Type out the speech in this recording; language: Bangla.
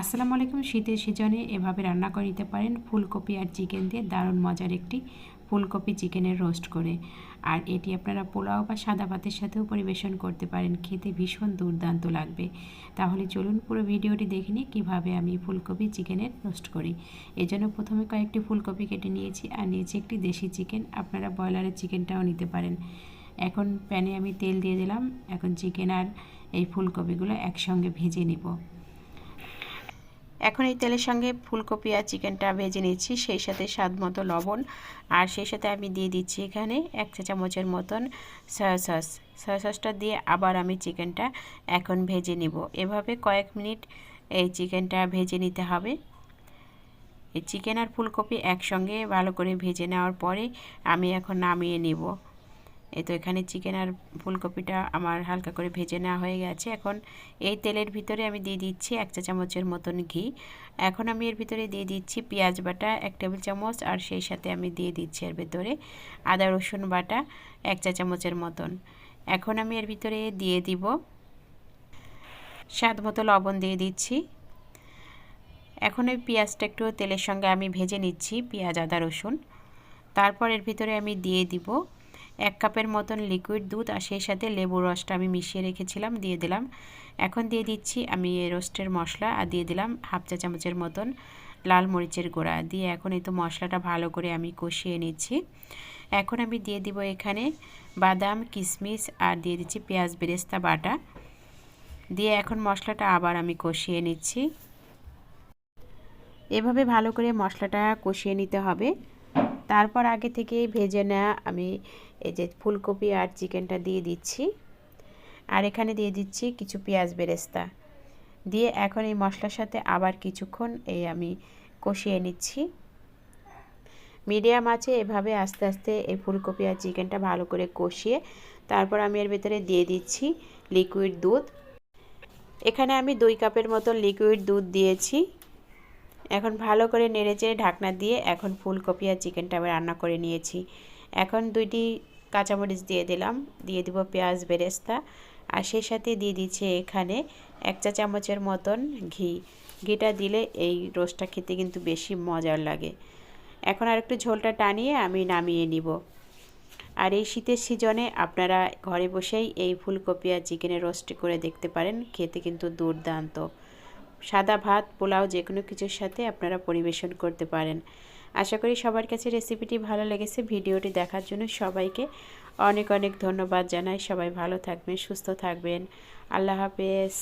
আসসালামু আলাইকুম, শীতের সিজনে এভাবে রান্না করে নিতে পারেন ফুলকপি আর চিকেন দিয়ে দারুণ মজার একটি ফুলকপি চিকেনের রোস্ট করে। আর এটি আপনারা পোলাও বা সাদা ভাতের সাথেও পরিবেশন করতে পারেন, খেতে ভীষণ দুর্দান্ত লাগবে। তাহলে চলুন পুরো ভিডিওটি দেখে নিই কীভাবে আমি ফুলকপি চিকেনের রোস্ট করি। এজন্য প্রথমে কয়েকটি ফুলকপি কেটে নিয়েছি আর নিয়েছি একটি দেশি চিকেন, আপনারা ব্রয়লারের চিকেনটাও নিতে পারেন। এখন প্যানে আমি তেল দিয়ে দিলাম, এখন চিকেন আর এই ফুলকপিগুলো একসঙ্গে ভেজে নিব। এখন এই তেলের সঙ্গে ফুলকপি আর চিকেনটা ভেজে নিচ্ছি, সেই সাথে স্বাদ মতো লবণ। আর সেই সাথে আমি দিয়ে দিচ্ছি এখানে এক চা চামচের মতন সয়া সস সয়া সসটা দিয়ে আবার আমি চিকেনটা এখন ভেজে নিব। এভাবে কয়েক মিনিট এই চিকেনটা ভেজে নিতে হবে। এই চিকেন আর ফুলকপি একসঙ্গে ভালো করে ভেজে নেওয়ার পরে আমি এখন নামিয়ে নিব। এই তো এখানে চিকেন আর ফুলকপিটা আমার হালকা করে ভেজে নেওয়া হয়ে গেছে। এখন এই তেলের ভিতরে আমি দিয়ে দিচ্ছি এক চা চামচের মতন ঘি। এখন আমি এর ভিতরে দিয়ে দিচ্ছি পেঁয়াজ বাটা, এক টেবিল চামচ, আর সেই সাথে আমি দিয়ে দিচ্ছি এর ভিতরে আদা, রসুন বাটা, এক চা চামচের মতন। এখন আমি এর ভিতরে দিয়ে দিব স্বাদ মতো লবণ দিয়ে দিচ্ছি। এখন ওই পেঁয়াজটা একটু তেলের সঙ্গে আমি ভেজে নিচ্ছি, পেঁয়াজ, আদা, রসুন। তারপর এর ভিতরে আমি দিয়ে দিব এক কাপের মতন লিকুইড দুধ আর সেই সাথে লেবুর রসটা আমি মিশিয়ে রেখেছিলাম, দিয়ে দিলাম। এখন দিয়ে দিচ্ছি আমি এই রোস্টের মশলা আর দিয়ে দিলাম হাফ চা চামচের মতন লাল মরিচের গুঁড়া। দিয়ে এখন এই তো মশলাটা ভালো করে আমি কষিয়ে নিচ্ছি। এখন আমি দিয়ে দিব এখানে বাদাম, কিশমিশ আর দিয়ে দিচ্ছি পেঁয়াজ বেরেস্তা বাটা। দিয়ে এখন মশলাটা আবার আমি কষিয়ে নিচ্ছি। এভাবে ভালো করে মশলাটা কষিয়ে নিতে হবে। তারপর আগে থেকে ভেজে নেওয়া আমি এই যে ফুলকপি আর চিকেনটা দিয়ে দিচ্ছি। আর এখানে দিয়ে দিচ্ছি কিছু পেঁয়াজ বেরেস্তা। দিয়ে এখন এই মশলার সাথে আবার কিছুক্ষণ এই আমি কষিয়ে নিচ্ছি। মিডিয়াম আছে এভাবে আস্তে আস্তে এই ফুলকপি আর চিকেনটা ভালো করে কষিয়ে তারপর আমি এর ভেতরে দিয়ে দিচ্ছি লিকুইড দুধ। এখানে আমি দুই কাপের মতো লিকুইড দুধ দিয়েছি। এখন ভালো করে নেড়েচেড়ে ঢাকনা দিয়ে এখন ফুলকপি আর চিকেনটা আমি রান্না করে নিয়েছি। এখন দুইটি কাঁচামরিচ দিয়ে দিলাম, দিয়ে দিব পেঁয়াজ বেরেস্তা আর সেই সাথে দিয়ে দিচ্ছে এখানে এক চা চামচের মতন ঘি। ঘিটা দিলে এই রোস্টটা খেতে কিন্তু বেশি মজার লাগে। এখন আর একটু ঝোলটা টানিয়ে আমি নামিয়ে নিব। আর এই শীতের সিজনে আপনারা ঘরে বসেই এই ফুলকপি আর চিকেনের রোস্ট করে দেখতে পারেন, খেতে কিন্তু দুর্দান্ত। সাদা ভাত, পোলাও, যে কোনো কিছুর সাথে আপনারা পরিবেশন করতে পারেন। আশা করি সবার কাছে রেসিপিটি ভালো লেগেছে। ভিডিওটি দেখার জন্য সবাইকে অনেক অনেক ধন্যবাদ জানাই। সবাই ভালো থাকবেন, সুস্থ থাকবেন। আল্লাহ হাফেজ।